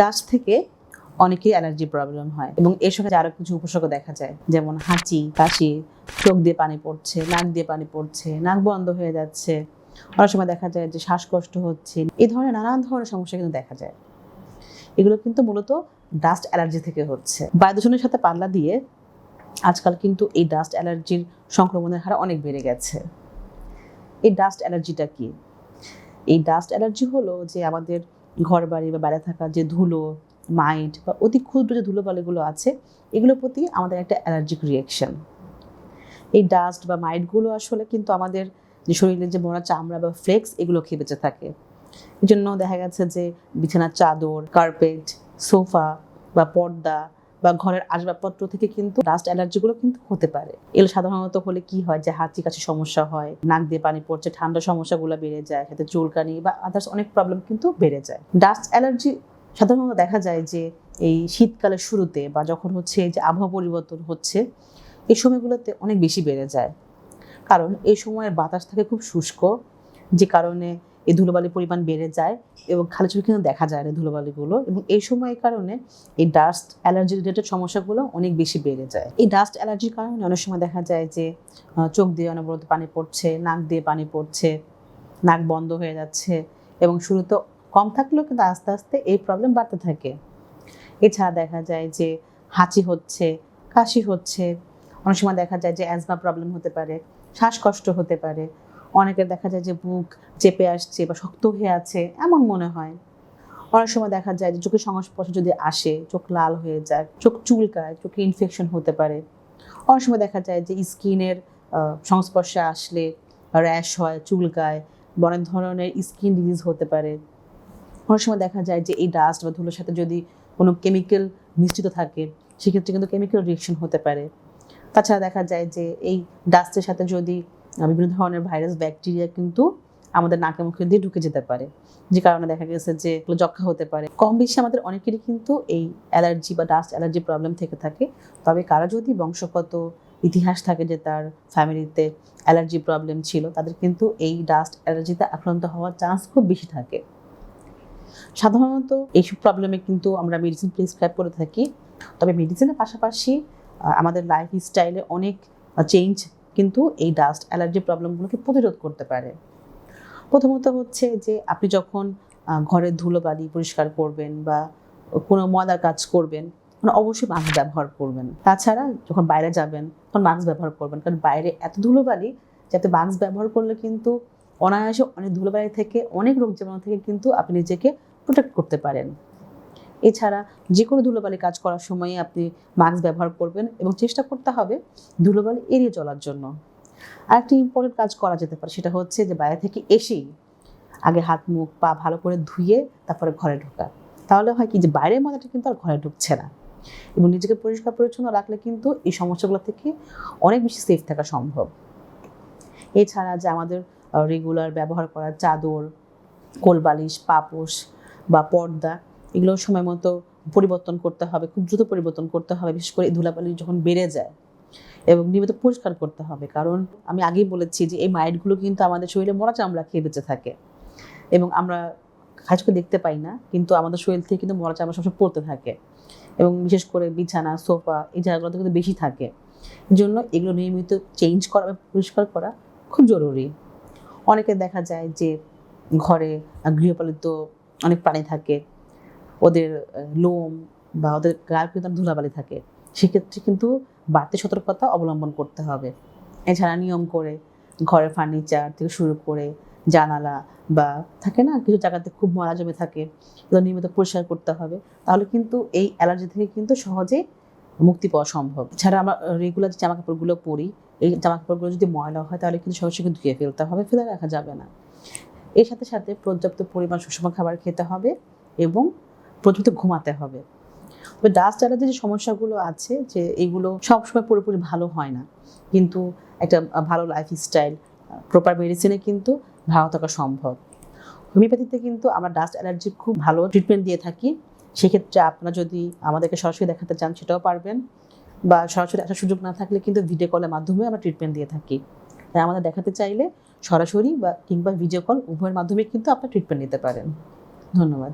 Dust থেকে অনেকেই allergy problem হয় এবং এর সঙ্গে আরও কিছু উপসর্গ দেখা যায়। যেমন হাঁচি, কাশি, চোখ দিয়ে পানি পড়ছে, নাক দিয়ে পানি পড়ছে, নাক বন্ধ হয়ে যাচ্ছে। অনেক সময় দেখা যায় যে শ্বাসকষ্ট হচ্ছে, এই ধরনের নানান ধরনের সমস্যা কিন্তু দেখা যায়। এগুলো কিন্তু মূলত ডাস্ট অ্যালার্জি থেকে হচ্ছে। বায়ু দূষণের সাথে পাল্লা দিয়ে আজকাল কিন্তু এই ডাস্ট অ্যালার্জির সংক্রমণের হার অনেক বেড়ে গেছে। এই ডাস্ট অ্যালার্জিটা কি? এই ডাস্ট অ্যালার্জি হলো যে আমাদের ঘর বাড়ি বা বাইরে থাকা যে ধুলো, মাইট বা অতি ক্ষুদ্র যে ধুলোবালিগুলো আছে, এগুলোর প্রতি আমাদের একটা অ্যালার্জিক রিয়েকশন এই ডাস্ট বা মাইটগুলো আসলে কিন্তু আমাদের যে শরীরের যে মরা চামড়া বা ফ্লেক্স এগুলো খেয়ে বেঁচে থাকে। এই জন্য দেখা গেছে যে বিছানার চাদর কার্পেট সোফা বা পর্দা বা ঘরের আসবাবপত্র থেকে কিন্তু ডাস্ট অ্যালার্জিগুলো কিন্তু হতে পারে। এগুলো সাধারণত হলে কি হয়? যে হাঁচি কাশি সমস্যা হয়, নাক দিয়ে পানি পড়ছে, ঠান্ডা সমস্যাগুলো বেড়ে যায় সাথে চুলকানি বা আদার্স অনেক প্রবলেম কিন্তু বেড়ে যায়। ডাস্ট অ্যালার্জি সাধারণত দেখা যায় যে এই শীতকালের শুরুতে বা যখন হচ্ছে যে আবহাওয়া পরিবর্তন হচ্ছে, এই সময়গুলোতে অনেক বেশি বেড়ে যায়। কারণ এই সময়ের বাতাস থাকে খুব শুষ্ক, যে কারণে এই ধুলোবালির পরিমাণ বেড়ে যায় এবং খালি চোখে কিন্তু দেখা যায় না ধুলোবালিগুলো এবং এই সময়ের কারণে এই ডাস্ট অ্যালার্জি রিলেটেড সমস্যাগুলো অনেক বেশি বেড়ে যায়। এই ডাস্ট অ্যালার্জির কারণে অনেক সময় দেখা যায় যে চোখ দিয়ে অনবরত পানি পড়ছে, নাক দিয়ে পানি পড়ছে, নাক বন্ধ হয়ে যাচ্ছে এবং শুরুতে কম থাকলেও কিন্তু আস্তে আস্তে এই প্রবলেম বাড়তে থাকে। এছাড়া দেখা যায় যে, হাঁচি হচ্ছে, কাশি হচ্ছে, অনেক সময় দেখা যায় যে অ্যাজমা প্রবলেম হতে পারে, শ্বাসকষ্ট হতে পারে অনেকের দেখা যায় যে বুক চেপে আসছে বা শক্ত হয়ে আছে, এমন মনে হয়। অনেক সময় দেখা যায় যে চোখের সংস্পর্শ যদি আসে, চোখ লাল হয়ে যায়, চোখ চুলকায়, চোখে ইনফেকশন হতে পারে। অনেক সময় দেখা যায় যে স্কিনের সংস্পর্শে আসলে র্যাশ হয়, চুলকায় অনেক ধরনের স্কিন ডিজিজ হতে পারে। অনেক সময় দেখা যায় যে এই ডাস্ট বা ধুলোর সাথে যদি কোনো কেমিক্যাল মিশ্রিত থাকে, সেক্ষেত্রে কিন্তু কেমিক্যাল রিয়েকশন হতে পারে। তাছাড়া দেখা যায় যে এই ডাস্টের সাথে যদি বিভিন্ন ধরনের ভাইরাস, ব্যাকটেরিয়া কিন্তু আমাদের নাকে মুখে দিয়ে ঢুকে যেতে পারে। যে কারণে দেখা গেছে যে যক্ষা হতে পারে। কম বেশি আমাদের অনেকেরই কিন্তু এই অ্যালার্জি বা ডাস্ট অ্যালার্জি প্রবলেম থেকে থাকে। তবে কারও যদি বংশগত ইতিহাস থাকে যে তার ফ্যামিলিতে অ্যালার্জি প্রবলেম ছিল, তাদের কিন্তু এই ডাস্ট অ্যালার্জিতে আক্রান্ত হওয়ার চান্স খুব বেশি থাকে। সাধারণত এইসব প্রবলেমে কিন্তু আমরা মেডিসিন প্রেসক্রাইব করে থাকি। তবে মেডিসিনের পাশাপাশি আমাদের লাইফ স্টাইলে অনেক চেঞ্জ কিন্তু এই ডাস্ট অ্যালার্জি প্রবলেমগুলোকে প্রতিরোধ করতে পারে। প্রথমত হচ্ছে যে আপনি যখন ঘরের ধুলোবালি পরিষ্কার করবেন বা কোনো ময়লার কাজ করবেন তখন অবশ্যই মাস্ক ব্যবহার করবেন। তাছাড়া যখন বাইরে যাবেন, তখন মাস্ক ব্যবহার করবেন। কারণ বাইরে এত ধুলোবালি, যাতে মাস্ক ব্যবহার করলে কিন্তু অনায়াসে অনেক ধুলোবালি থেকে, অনেক রোগ জীবাণু থেকে কিন্তু আপনি নিজেকে প্রোটেক্ট করতে পারেন। এছাড়া যে কোনো ধুলোবালি কাজ করার সময় আপনি মাস্ক ব্যবহার করবেন এবং চেষ্টা করতে হবে ধুলোবালি এড়িয়ে চলার জন্য। আরেকটি ইম্পর্টেন্ট কাজ করা যেতে পারে, সেটা হচ্ছে যে বাইরে থেকে এসেই আগে হাত, মুখ, পা ভালো করে ধুয়ে তারপরে ঘরে ঢোকা। তাহলে হয় কি যে বাইরের মজাটা কিন্তু আর ঘরে ঢুকছে না এবং নিজেকে পরিষ্কার পরিচ্ছন্ন রাখলে কিন্তু এই সমস্যাগুলো থেকে অনেক বেশি সেফ থাকা সম্ভব। এছাড়া যে আমাদের রেগুলার ব্যবহার করা চাদর, কোলবালিশ, পাপোশ বা পর্দা এগুলো সময় মতো পরিবর্তন করতে হবে, খুব দ্রুত পরিবর্তন করতে হবে, বিশেষ করে ধুলাবালি যখন বেড়ে যায় এবং নিয়মিত পরিষ্কার করতে হবে। কারণ আমি আগেই বলেছি যে এই মাইটগুলো কিন্তু আমাদের শরীরে মরা চামড়া খেয়ে বেঁচে থাকে এবং আমরা খাস করে দেখতে পাই না, কিন্তু আমাদের শরীর থেকে কিন্তু মরা চামড়া সবসময় পড়তে থাকে এবং বিশেষ করে বিছানা, সোফা এই জায়গাগুলোতে কিন্তু বেশি থাকে। এই জন্য এগুলো নিয়মিত চেঞ্জ করা বা পরিষ্কার করা খুব জরুরি। অনেকে দেখা যায় যে ঘরে গৃহপালিত অনেক প্রাণী থাকে ওদের লোম বা ওদের গায়ে কিন্তু ধুলাবালি থাকে, সেক্ষেত্রে কিন্তু বাড়তি সতর্কতা অবলম্বন করতে হবে। এছাড়া নিয়ম করে ঘরের ফার্নিচার থেকে শুরু করে জানালা বা থাকে না, কিছু জায়গাতে খুব ময়লা জমে থাকে নিয়মিত পরিষ্কার করতে হবে। তাহলে কিন্তু এই অ্যালার্জি থেকে কিন্তু সহজেই মুক্তি পাওয়া সম্ভব। এছাড়া আমরা রেগুলার যে জামা কাপড়গুলো পরি, এই জামা কাপড়গুলো যদি ময়লা হয়, তাহলে কিন্তু সঙ্গে সঙ্গে ধুয়ে ফেলতে হবে, ফেলে রাখা যাবে না। এর সাথে সাথে পর্যাপ্ত পরিমাণ সুষম খাবার খেতে হবে এবং পর্যাপ্ত ঘুমাতে হবে। তবে ডাস্ট অ্যালার্জির যে সমস্যাগুলো আছে, যে এগুলো সবসময় পুরোপুরি ভালো হয় না। কিন্তু একটা ভালো লাইফ স্টাইল প্রপার মেডিসিনে কিন্তু ভালো থাকা সম্ভব। হোমিওপ্যাথিতে কিন্তু আমরা ডাস্ট অ্যালার্জির খুব ভালো ট্রিটমেন্ট দিয়ে থাকি। সেক্ষেত্রে আপনারা যদি আমাদেরকে সরাসরি দেখাতে চান, সেটাও পারবেন। বা সরাসরি আসার সুযোগ না থাকলে কিন্তু ভিডিও কলের মাধ্যমে আমরা ট্রিটমেন্ট দিয়ে থাকি। তাই আমাদের দেখাতে চাইলে সরাসরি বা কিংবা ভিডিও কল উভয়ের মাধ্যমে কিন্তু আপনারা ট্রিটমেন্ট নিতে পারেন। ধন্যবাদ।